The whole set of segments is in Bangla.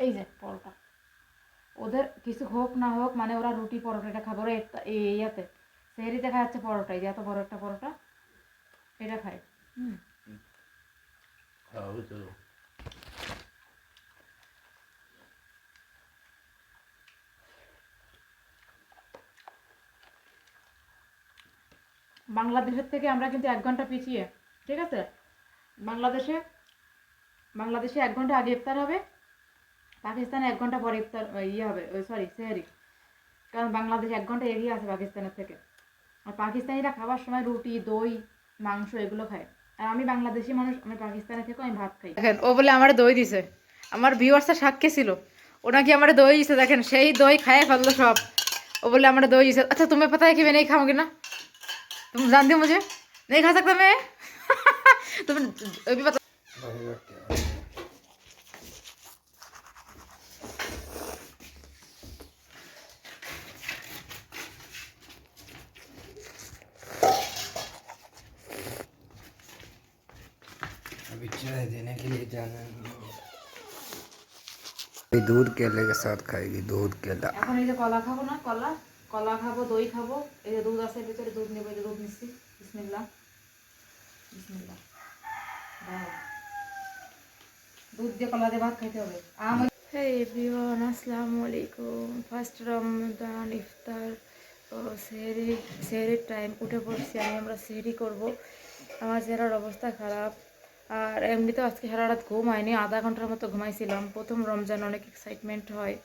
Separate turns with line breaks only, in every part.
এই যে পরোটা। ওদের কিছু হোক না হোক মানে ওরা রুটি পরোটাটা খাবে। ওরা একটা- এই ইয়াতে সেহরিতে খায় হচ্ছে পরোটা এই যে এত বড় একটা পরোটা এটা খায়। হুম। বাংলাদেশের থেকে আমরা কিন্তু এক ঘণ্টা পিছিয়ে ঠিক আছে? বাংলাদেশে বাংলাদেশে এক ঘণ্টা আগে ইফতার হবে। পাকিস্তানে এক ঘণ্টা পরে ইফতার ইয়ে হবে ওই সরি সেহারি। কারণ বাংলাদেশ এক ঘণ্টা এগিয়ে আছে পাকিস্তানের থেকে। আর পাকিস্তানিরা খাবার সময় রুটি দই মাংস এগুলো খায়। আর আমি বাংলাদেশি মানুষ আমি পাকিস্তানে থেকে আমি ভাত খাই। দেখেন ও বলে আমার দই দিছে। আমার ভিউয়ার্সটা সাক্ষী ছিল। ওনাকে আমার দই দিছে দেখেন সেই দই খায় ফেলল সব। ও বলে আমার দই দিছে। আচ্ছা তুমি পাতায় কি নেই খাওগে না তুমি
জানতে মুঝে নেই খা সকতে মে তুমি এই দুধ কেলে কে সাথ খাইবি দুধ কেলা
এখন এই যে কলা খাব না কলা কলা খাব দই খাব এই যে দুধ আছে ভিতরে দুধ নেব এই যে দুধ নিচ্ছি বিসমিল্লা বিসমিল্লা দুধ দিয়ে কলা দিয়ে ভাত খাইতে হবে। আম এভরিওয়ান আসসালামু আলাইকুম। ফার্স্ট ইফতার ও সেহরি সেহরির টাইম উঠে পড়ছি আমি আমরা সেহরি করব। আমার চেহারার অবস্থা খারাপ। আর এমনিতেও আজকে সারা রাত ঘুম হয়নি আধা ঘণ্টার মতো ঘুমাইছিলাম। প্রথম রমজান অনেক এক্সাইটমেন্ট হয়।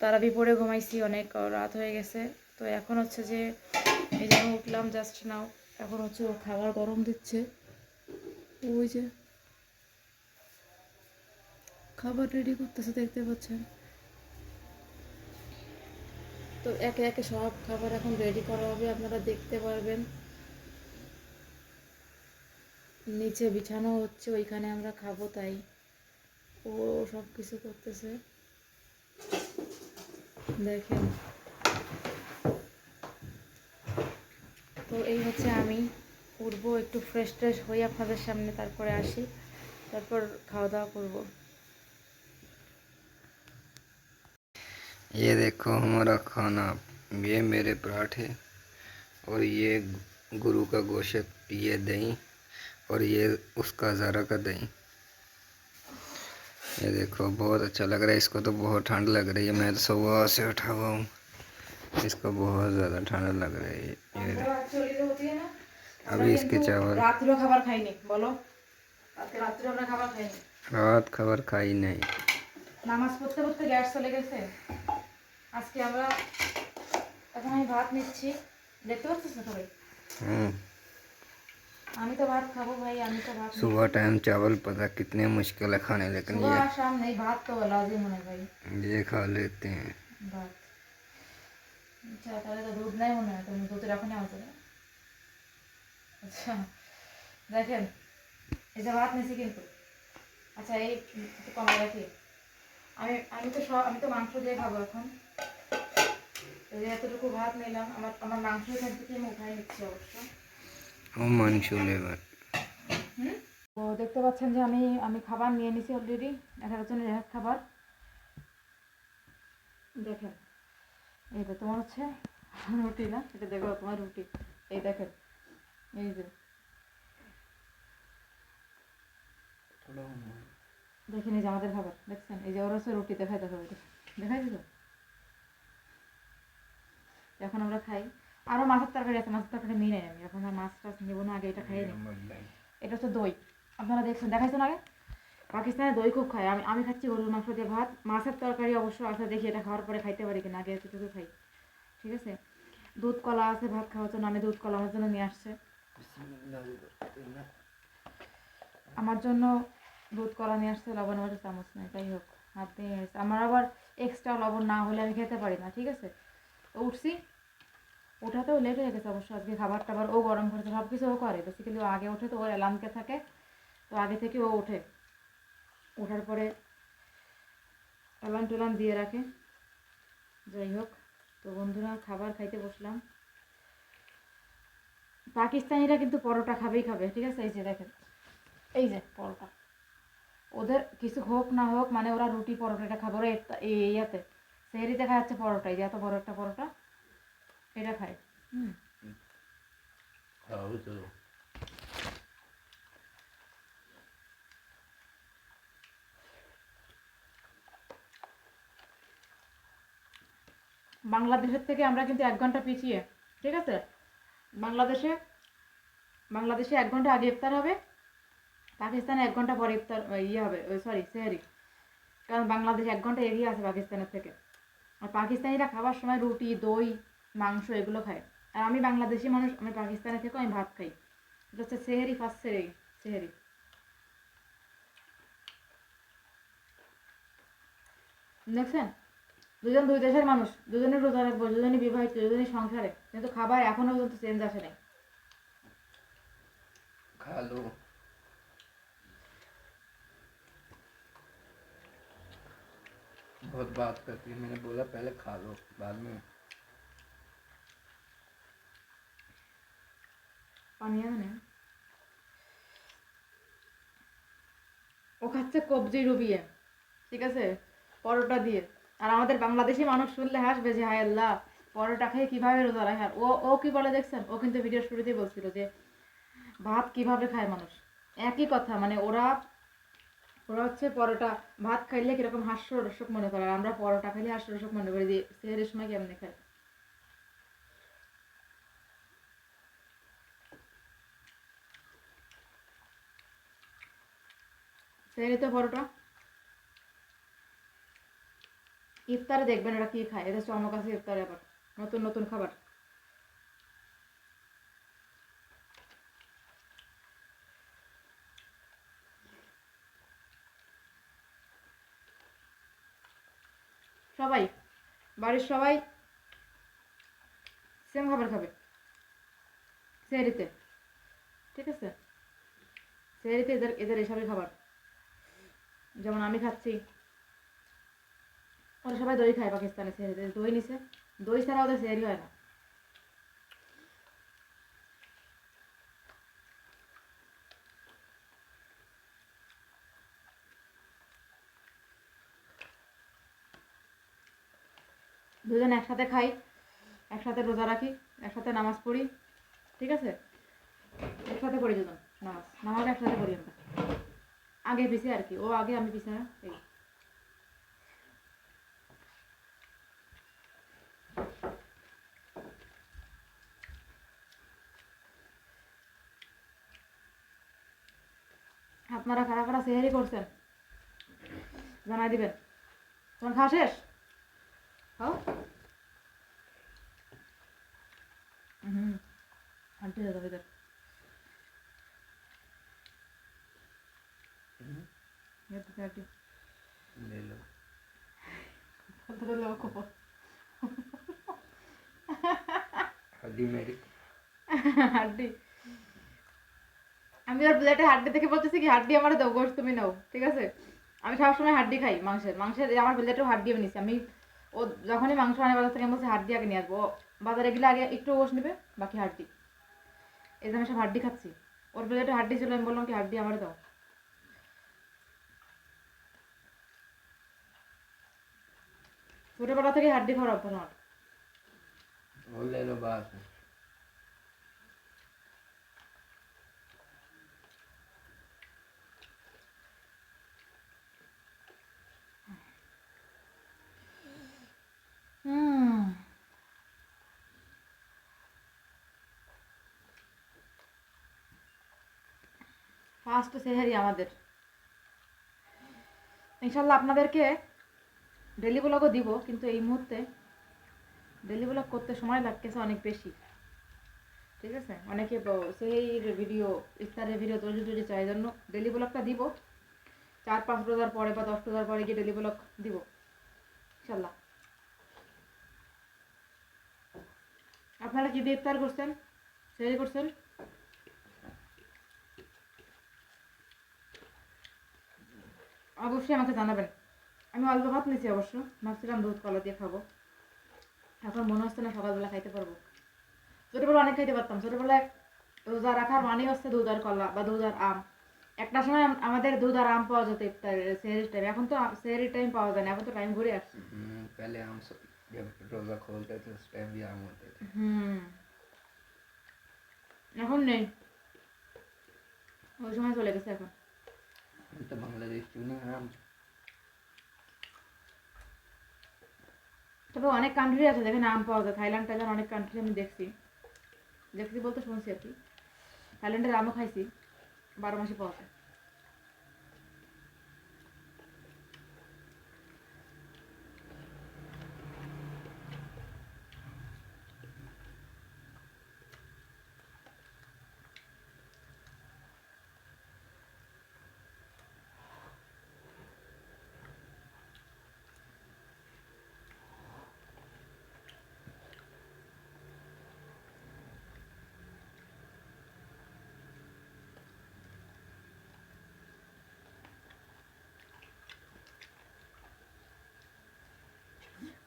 তারা বিপরে ঘুমাইছি অনেক রাত হয়ে গেছে। তো এখন হচ্ছে যে, এই যে উঠলাম জাস্ট নাও এখন হচ্ছে ও খাবার গরম দিচ্ছে। ওই যে, খাবার রেডি করতেছে, দেখতে পাচ্ছেন। তো একে একে সব খাবার এখন রেডি করা হবে, আপনারা দেখতে পারবেন। নিচে বিছানো হচ্ছে ওইখানে আমরা খাবো তাই ও সব কিছু করতেছে দেখেন তো এই হচ্ছে আমি উঠবো একটু ফ্রেশ ট্রেশ হই আপনাদের সামনে তারপরে আসি তারপর খাওয়া দাওয়া করবো
ये देखो हमारा खाना ये मेरे पराठे और ये गुरु का गोश्त ये दही और ये उसका ज़रा का दही ये देखो बहुत अच्छा लग रहा है इसको तो बहुत ठंड लग रही है मैं तो सुबह से उठा हुआ हूँ इसको बहुत ज़्यादा ठंड लग रही है ये देखो। अभी इसके चावल
রাত্রিও খাবার খাইনি বলো আজকে রাত্রে আমরা খাবার খাইনি
रात खबर खाई नहीं
নামাজ পড়তে পড়তে গ্যাস চলে গেছে আজকে আমরা এখন আমি ভাত নিচ্ছি দেখতে পাচ্ছিস না সবাই
हम्म,
আমি তো ভাত খাবো ভাই আমি তো ভাত
सुबह टाइम चावल पता कितने मुश्किल है खाने लेकिन
सुबह और शाम नहीं भात तो लाजिम होना भाई
ये ये खा लेते हैं
ভাত আচ্ছা তাহলে তো দুধ নাই মনে হয় তুমি দুধ রাখো না আমাদের আচ্ছা দেখেন এই যে ভাত নিয়েছি কিন্তু আচ্ছা এই একটু কমা রাখি আমি আমি তো সব আমি তো মাংস দিয়ে খাবো এখন এই যে এতটুকু ভাত নিলাম আমার আমার মাংস এখান থেকে আমি উঠাই নিচ্ছি অবশ্য তো দেখতে পাচ্ছেন যে আমি আমি খাবার নিয়ে নিছি অলরেডি এগারো জনের এক খাবার। দেখেন, এই তোমার হচ্ছে রুটি না? এটা দেখো তোমার রুটি। এই দেখেন, এই যে। দেখেন এই যে আমাদের খাবার, দেখছেন? এই যে ওর হচ্ছে রুটি দেখাই দেখো দেখাই দিল এখন আমরা খাই। আরও মাছের তরকারি আছে মাছের তরকারি নিয়ে নেই আমি এখন আর মাছ টাছ নেব না আগে এটা খাইয়ে নিই। এটা হচ্ছে দই। আপনারা দেখছেন দেখাইছেন আগে? পাকিস্তানে দই খুব খায়। আমি আমি খাচ্ছি গরুর মাংস দিয়ে ভাত। মাছের তরকারি অবশ্য আছে দেখি এটা খাওয়ার পরে খাইতে পারি কিনা আগে এতটুকু খাই। ঠিক আছে? দুধ কলা আছে ভাত খাওয়ার জন্য আমি দুধ কলা আমার জন্য নিয়ে আসছে। আমার জন্য দুধ কলা নিয়ে আসছে লবণ আমার চামচ নেই যাই হোক হাত দিয়ে আমার আবার এক্সট্রা লবণ না হলে আমি খেতে পারি না ঠিক আছে? তো উঠছি। ওঠাতেও লেট হয়ে গেছে অবশ্য। আজকে খাবার টাবার ও গরম করেছে সব কিছু ও করে। বেসিক্যালি ও আগে ওঠে তো, ওর অ্যালার্মকে থাকে, তো আগে থেকে ও ওঠে। ওঠার পরে অ্যালার্ম ট্যালার্ম দিয়ে রাখে। যাই হোক, তো বন্ধুরা খাবার খাইতে বসলাম। পাকিস্তানিরা কিন্তু পরোটা খাবেই খাবে, ঠিক আছে? এই যে দেখেন, এই যে পরোটা। ওদের কিছু হোক না হোক মানে ওরা রুটি পরোটাটা খাবে, ওরা ইয়াতে। সেহরিতে খাচ্ছে পরোটা এই যে এত বড় একটা পরোটা। এটা খায় হুম।
তো
বাংলাদেশের থেকে আমরা কিন্তু এক ঘণ্টা পিছিয়ে ঠিক আছে? বাংলাদেশে বাংলাদেশে এক ঘণ্টা আগে ইফতার হবে পাকিস্তানে এক ঘণ্টা পরে ইফতার ইয়ে হবে সরি সেহারি। কারণ বাংলাদেশ এক ঘণ্টা এগিয়ে আছে পাকিস্তানের থেকে। আর পাকিস্তানিরা খাবার সময় রুটি দই মাংস এগুলো খায় আর আমি বাংলাদেশি মানুষ আমি পাকিস্তানে থেকেও আমি ভাত খাই এটা হচ্ছে সেহেরি ফার্স্ট সেহেরি সেহেরি দেখছেন দুজন দুই দেশের মানুষ দুজনে রোজা রাখবো দুজনে বিবাহিত দুজনে সংসারে কিন্তু খাবার এখনো পর্যন্ত চেঞ্জ আসে নাই
खा लो बहुत बात करती है मैंने बोला पहले खा लो बाद में
আনে ও খাচ্ছে কবজি ডুবিয়ে ঠিক আছে? পরোটা দিয়ে। আর আমাদের বাংলাদেশি মানুষ শুনলে হাসবে যে, হায় আল্লাহ, পরোটা খেয়ে কীভাবে রোজা রাখে? ও ও কি বলে দেখছেন? ও কিন্তু ভিডিও শুরুতেই বলছিল যে, ভাত কীভাবে খায় মানুষ? একই কথা মানে ওরা ওরা হচ্ছে পরোটা, ভাত খাইলে কীরকম হাস্যরসক মনে করে। আর আমরা পরোটা খাইলে হাস্যরসক মনে করি যে সেহের সময় কেমনে খায় সেহেরিতে পরোটা। ইফতারে দেখবেন ওরা কি খায়। এদের চমক আছে ইফতারে আবার নতুন নতুন খাবার। সবাই, বাড়ির সবাই সেম খাবার খাবে। সেহরিতে। ঠিক আছে? সেরিতে এদের এদের এসবই খাবার। যেমন আমি খাচ্ছি। ওরা সবাই দই খায় পাকিস্তানে সেহরিতে দই নিছে। দই ছাড়া ওদের সেহরি হয় না। দুজন একসাথে খাই, একসাথে রোজা রাখি, একসাথে নামাজ পড়ি, ঠিক আছে? একসাথে পড়ি দুজন, নামাজ নামাজ একসাথে পড়ি আমরা। আগে পিছে আর কি, ও আগে আমি পিছে না এই। আপনারা কারা কারা সেহারি করছেন? জানাই দিবেন। তোমার খাওয়া শেষ? খাও। হুম। আন্টি দাদা ইধার ये तो क्या आंटी
ले लो
तो लोगों को
हड्डी मेरी
হাড্ডি আমি ওর প্লেটে হাড্ডি দেখে বলতেছি কি হাড্ডি আমার দাও গোশ তুমি নাও ঠিক আছে আমি সবসময় হাড্ডি খাই মাংসের মাংসের এই আমার প্লেটেও হাড্ডি আমি নিছি আমি ও যখনই মাংস আনে বাজার থেকে আমি বলছি হাড্ডি আগে নিয়ে আসবো ও বাজারে গেলে আগে একটু গোশ নেবে বাকি হাড্ডি এই যে আমি সব হাড্ডি খাচ্ছি ওর প্লেটে হাড্ডি ছিল আমি বললাম কি হাড্ডি আমার দাও ছোটবেলা থেকে হাড্ডি খাওয়ার অভ্যাস আমার
অনলাইন
অভ্যাস ফার্স্ট সেহারি আমাদের। ইনশাল্লাহ আপনাদেরকে ডেলি ব্লগও দিব, কিন্তু এই মুহূর্তে ডেলি ব্লগ করতে সময় লাগতেছে অনেক বেশি। ঠিক আছে? অনেকে সেই ভিডিও ইফতারের ভিডিও তৈরি তৈরি চাই জন্য ডেলি ব্লগটা দিব। চার, পাঁচ রোজার পরে বা দশ রোজার পরে গিয়ে ডেলি ব্লগ দিব। ইনশাল্লাহ আপনারা কি ইফতার করছেন? সেই করছেন? অবশ্যই আমাকে জানাবেন। আমি অল্প ভাত নিয়েছি অবশ্য ভাবছিলাম দুধ কলা দিয়ে খাবো এখন মনে হচ্ছে না সকালবেলা খাইতে পারবো ছোটোবেলা অনেক খাইতে পারতাম ছোটোবেলায় রোজা রাখার মানেই হচ্ছে দুধ আর কলা বা দুধ আর আম একটা সময় আম- আমাদের দুধ আর আম পাওয়া যেত ইফতার সেহরির টাইম এখন তো সেহরির টাইম পাওয়া যায় না এখন তো টাইম ঘুরে আসছে
हम्म, पहले आम सब- जब रोज़ा खोलते थे उस टाइम भी आम होते थे
হুম এখন নেই ওই সময় চলে গেছে এখন
हम तो बांग्लादेश चुना
তবে অনেক কান্ট্রি আছে, যেখানে আম পাওয়া যায়। থাইল্যান্ড, টাইল্যান্ড অনেক কান্ট্রি আমি দেখছি। দেখছি বলতে শুনছি আর কি। থাইল্যান্ডের আমও খাইছি, বারো মাসে পাওয়া যায়।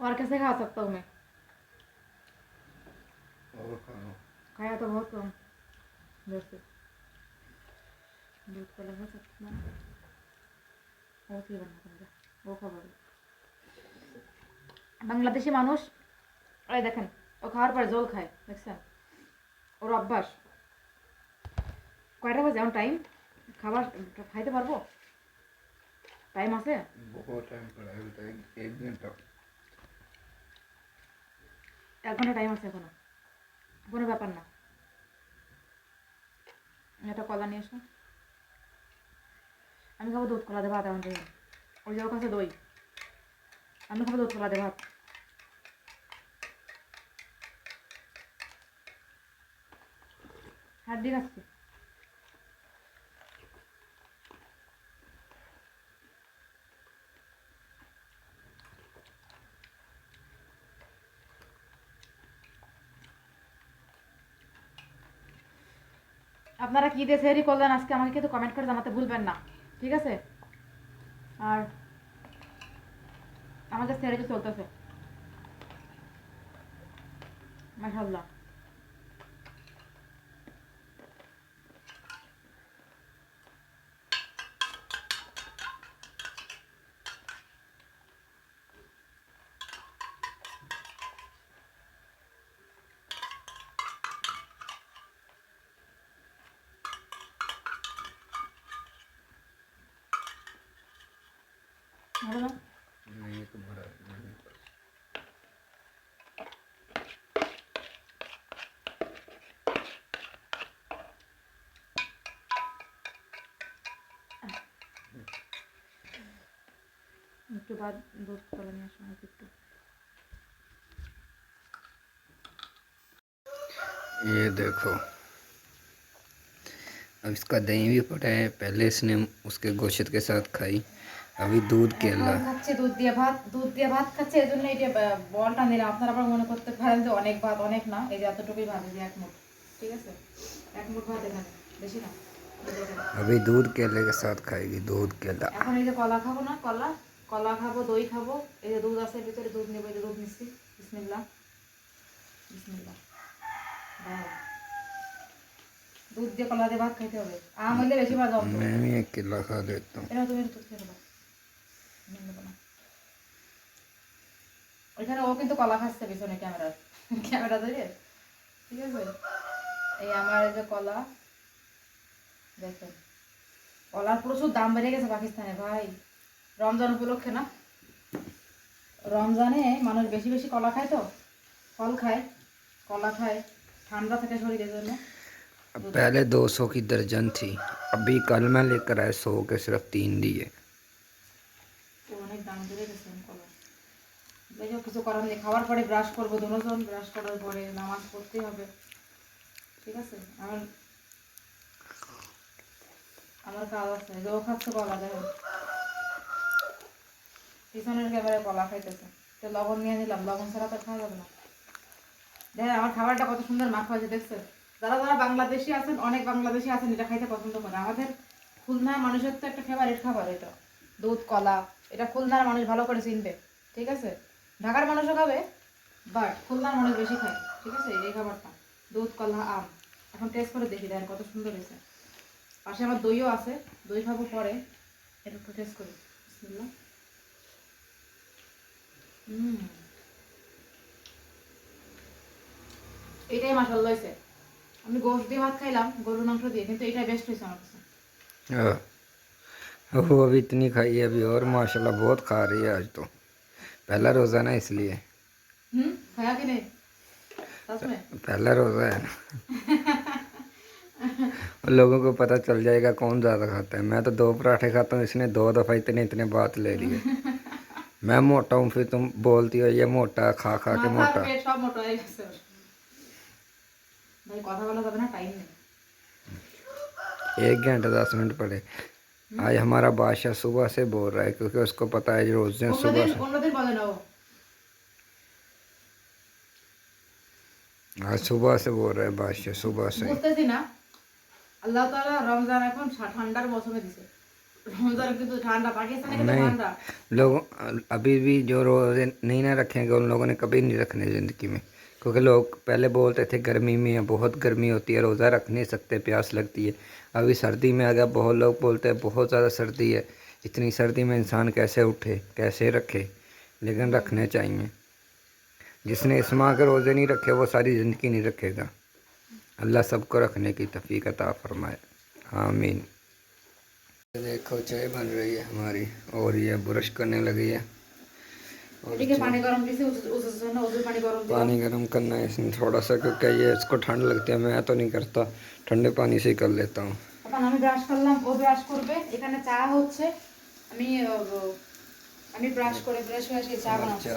और कैसे खा सकता हूँ मैं
और खाओ
खाया तो बहुत कम जैसे दूध का लगा सकता हूँ वो কি রান্না করবে ও খাবার বাংলাদেশি মানুষ এই দেখেন ও খাওয়ার পরে জল খায় দেখছেন ওর অভ্যাস কয়টা বাজে এখন টাইম খাবার খাইতে পারবো টাইম আছে
बहुत
এক ঘণ্টা টাইম আছে এখনও। কোনো ব্যাপার না। একটা কলা নিয়ে এসো। আমি খাব দুধ কলা দিয়ে ভাত এখন থেকে ওই যাওয়ার কাছে দই। আমি খাব দুধ কলা দিয়ে ভাত হাড্ডি খাচ্ছি আপনারা কী দিয়ে সেরি করলেন আজকে আমাকে কিন্তু কমেন্ট করে জানাতে ভুলবেন না, ঠিক আছে? আর আমাদের সেরি তো চলতেছে। মাশাল্লাহ একটু বাদ দুধ কলা নিয়ে আসো আমাকে একটু
ये देखो अब इसका दही भी पड़ा है पहले इसने उसके गोश्त के साथ खाई अभी दूध केला
এখন খাচ্ছে দুধ দিয়ে ভাত দুধ দিয়ে ভাত খাচ্ছে এই জন্য এটা আহ, বলটা নিলাম আপনারা আবার মনে করতে পারেন যে অনেক ভাত অনেক না এই যে এতটুকুই ভাত এই যে এক মুঠ ঠিক আছে এক মুঠ ভাত এখানে বেশি না এই যে এখানে।
अभी दूध केले के साथ खाएगी दूध केला
এখন এই যে কলা খাবো না কলা কলা খাব দই খাব। এই যে দুধ আসার ভিতরে দুধ নেব এই দুধ নিচ্ছি। বিসমিল্লা বিসমিল্লা দুধ দিয়ে কলা দিয়ে ভাত খাইতে হবে। আম হইলে বেশি
ভাত হবে আমি এক কিলো খাওয়া দিতাম
এটা তুমি দুধ খেয়ে নেব ওইখানে ও কিন্তু কলা খাচ্ছে পিছনে ক্যামেরার। ক্যামেরা ধরে। ঠিক আছে? এই আমার যে কলা দেখেন। কলার প্রচুর দাম বেড়ে গেছে পাকিস্তানে ভাই। রমজান উপলক্ষে না রমজানে মানুষ বেশি বেশি কলা খায় তো ফল খায় কলা খায় ঠান্ডা থাকে শরীরের জন্য
अब पहले 200 की दर्जन थी अभी कल मैं लेकर आया सौ के सिर्फ तीन दिए
তো অনেক দাম বেড়ে গেছে কলা যাই হোক কিছু করার নেই খাওয়ার পরে ব্রাশ করবো দুজন ব্রাশ করার পরে নামাজ পড়তেই হবে ঠিক আছে আমার আমার কাজ আছে যে ও খাচ্ছে কলা দেখো পিছনের ক্যামেরায় কলা খাইতেছে। তো লবণ নিয়ে নিলাম, লবণ ছাড়া তো খাওয়া যাবে না। দেখেন আমার খাবারটা কত সুন্দর মাখা হয়েছে, দেখছে? যারা যারা বাংলাদেশি আছেন, অনেক বাংলাদেশি আছেন, এটা খাইতে পছন্দ করে। আমাদের খুলনার মানুষের তো একটা ফেভারিট খাবার এটা। দুধ, কলা, এটা খুলনার মানুষ ভালো করে চিনবে, ঠিক আছে? ঢাকার মানুষও খাবে বাট খুলনার মানুষ বেশি খায়, ঠিক আছে? এই খাবারটা, দুধ, কলা, আম। এখন টেস্ট করে দেখি, দেখেন কত সুন্দর হয়েছে। পাশে আমার দইও আছে, দই খাব পরে এটা একটু টেস্ট করি। বিসমিল্লাহ। হুম এটাই মাসাল্লা হয়েছে আমি গোশ দিয়ে ভাত খাইলাম গরুর মাংস দিয়ে কিন্তু এটাই বেস্ট হয়েছে আমার কাছে
हाँ। वो अभी इतनी खाई है अभी और माशाल्लाह बहुत खा रही है आज तो पहला रोज़ा ना इसलिए
হুম খায়া কি নেই सच में
पहला रोज़ा है ना उन लोगों को पता चल जाएगा कौन ज़्यादा खाता है मैं तो दो पराठे खाता हूँ इसने दो दफ़ा इतने इतने बात ले लिए मैं मोटा हूँ फिर तुम बोलती हो ये मोटा खा खा के
মাথা
मोटा
পেট সব মোটা হয়ে গেছে ওর। ভাই কথা বলা যাবে না টাইম নেই
एक घंटे दस मिनट पड़े आज हमारा बादशाह सुबह से बोल रहा है क्योंकि उसको पता है रोज़ दिन सुबह
অন্যদিন
से
অন্যদিন বলে না ও
आज सुबह से बोल रहा है बादशाह सुबह से
বুঝতেছি না আল্লাহ তাআলা রমজান এখন ঠা- ঠান্ডার মৌসুমে দিছে
नहीं लोग अभी भी जो रोज़े नहीं ना रखेंगे उन लोगों ने कभी नहीं रखने ज़िंदगी में। क्योंकि लोग पहले बोलते थे गर्मी में बहुत गर्मी होती है रोज़ा रख नहीं सकते प्यास लगती है। अभी सर्दी में अगर बहुत लोग बोलते हैं बहुत ज़्यादा सर्दी है इतनी सर्दी में इंसान कैसे उठे कैसे रखे? लेकिन रखने चाहिए। जिसने इस माह के रोज़े नहीं रखे वो सारी ज़िंदगी नहीं रखेगा। अल्लाह सबको रखने की तफ़ीकता फरमाए। आमीन। देखो चाय बन रही है हमारी और ये ब्रश करने लगी है और
এদিকে পানি গরম দিছে উজুর জন্য উজুর পানি গরম দিলাম
पानी गर्म करना है इसमें थोड़ा सा क्योंकि ये इसको ठंड लगती है मैं तो नहीं करता ठंडे पानी से ही कर लेता हूँ
এখন আমি ব্রাশ করলাম ও ব্রাশ করবে এখানে চা হচ্ছে আমি আহ, আমি ব্রাশ করে ব্রাশ হয়ে আসি চা
আচ্ছা। বানাচ্ছি।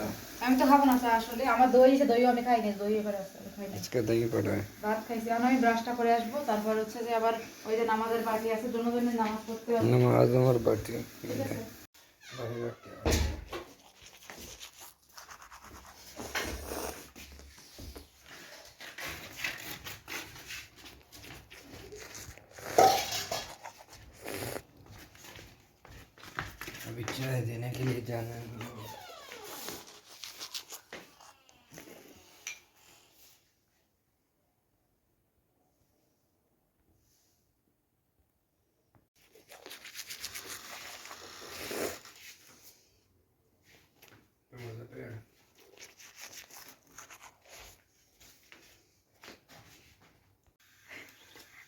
আমি তো খাব না চা আসলে। আমার দই আছে দইও আমি খাই না দই এবারে
আজকে দই পড়ে
ভাত খাইছি। আমি ব্রাশটা করে আসব তারপর হচ্ছে যে আবার ওই যে নামাজের পার্টি আছে দুজনের নামাজ পড়তে হবে।
নামাজ আমার পার্টি
ঠিক আছে।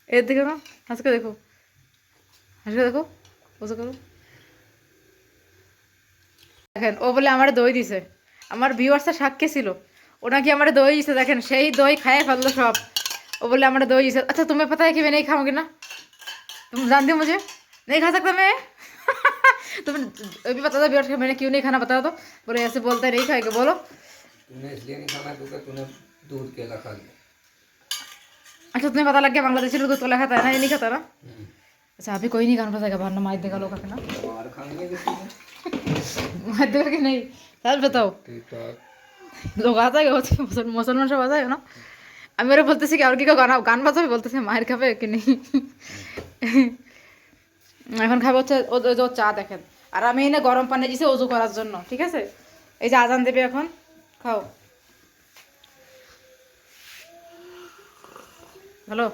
এর দিকে না হাসকে দেখো হাসকে দেখো বুঝে করো দেখেন ও বলে আমার দই দিছে আমার ভিউয়ার্সের সাক্ষী ছিল ও নাকি আমার দই দিছে দেখেন সেই দই খায় ফেললো সব ও বলে আমার দই দিছে अच्छा तुम्हें पता है कि मैं नहीं खाऊंगी ना तुम जानती हो मुझे नहीं खा सकता मैं तुम अभी बता दो व्यूअर्स को मैंने क्यों नहीं खाना बता दो बोले ऐसे बोलते हैं, नहीं खाएगा बोलो
तूने इसलिए नहीं खाना क्योंकि तूने दूध केला खा लिया
अच्छा तुम्हें पता लग गया बांग्लादेशी लोग दूध वाला खाता है ना ये नहीं खाता ना अच्छा अभी कोई नहीं खाना फंसेगा बाहर मार देगा लोग ना
बाहर खाएंगे किसी ने
मार देगा कि नहीं सच बताओ
ठीक ठाक
লোক আছে মুসলমান সব আছে না আমি ওরা বলতেছি কি আর কি কেউ গান গান বাজাবে বলতেছে মায়ের খাবে কি নেই এখন খাবে হচ্ছে ও ও- ও চা দেখেন আর আমি এনে গরম পানি দিছি অজু করার জন্য ঠিক আছে এই যে আজান দেবে এখন খাও হ্যালো?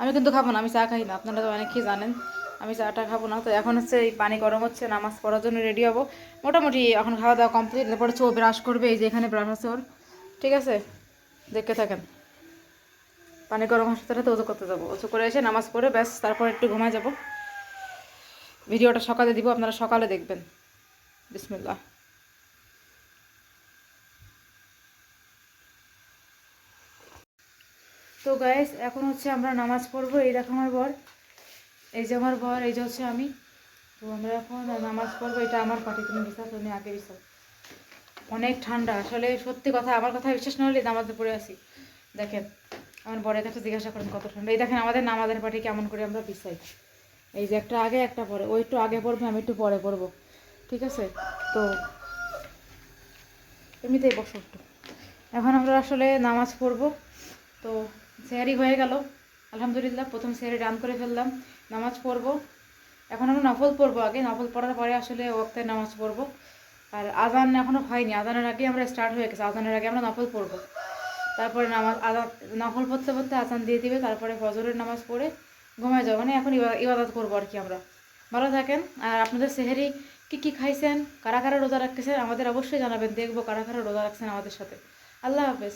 আমি কিন্তু খাব না, আমি চা খাই না, আপনারা তো অনেকেই জানেন। আমি চাটা খাব না, তো এখন হচ্ছে এই পানি গরম হচ্ছে, নামাজ পড়ার জন্য রেডি হব। মোটামুটি এখন খাওয়া দাওয়া কমপ্লিট তারপরে ও ব্রাশ করবে, এই যে এখানে ব্রাশ আছে ওর। ঠিক আছে? দেখতে থাকেন। পানি গরম হাসতে তো উজু করতে যাব। উজু করে এসে নামাজ পড়ে, ব্যাস, তারপর একটু ঘুমায় যাব। ভিডিওটা সকালে দিব, আপনারা সকালে দেখবেন। বিসমিল্লাহ। তো গাইস এখন হচ্ছে আমরা নামাজ পড়ব, এই দেখো আমার বর। এই যে আমার বর, এই যে হচ্ছে আমি। তো আমরা এখন নামাজ পড়ব, এটা আমার পার্টি তুমি বিশ্বাস তুমি আগে বিশ্বাস। অনেক ঠান্ডা, আসলে সত্যি কথা, আমার কথা বিশ্বাস না হলে নামাজে পড়ে আসি। দেখেন, আমার বরের কাছে জিজ্ঞাসা করেন, কত ঠান্ডা? এই দেখেন, আমাদের নামাজের পার্টি কেমন করে আমরা পিছাই এই যে একটা আগে, একটা পরে। ওই একটু আগে পড়বে, আমি একটু পরে পড়ব। ঠিক আছে? তো এমনিতেই বসো একটু। এখন আমরা আসলে নামাজ পড়ব। তো সেহারি হয়ে গেল। আলহামদুলিল্লাহ, প্রথম সেহারি রান করে ফেললাম। নামাজ পড়ব। এখন আমরা নফল পড়ব আগে। নফল পড়ার পরে আসলে ওক্তে নামাজ পড়ব। আর আজান এখনও হয়নি। আজানের আগে আমরা স্টার্ট হয়ে গেছে। আজানের আগে আমরা নফল পড়ব। তারপরে নামাজ, আজান, নফল পড়তে পড়তে আজান দিয়ে দিবে। তারপরে ফজরের নামাজ পড়ে ঘুমায় যাব। মানে এখন ইবা- ইবাদত করব আর কি আমরা। ভালো থাকেন। আর আপনাদের সেহেরি কি কি খাইছেন? কারা কারা রোজা রাখতেছেন? আমাদের অবশ্যই জানাবেন। দেখব কারা কারা রোজা রাখছেন আমাদের সাথে। আল্লাহ হাফেজ।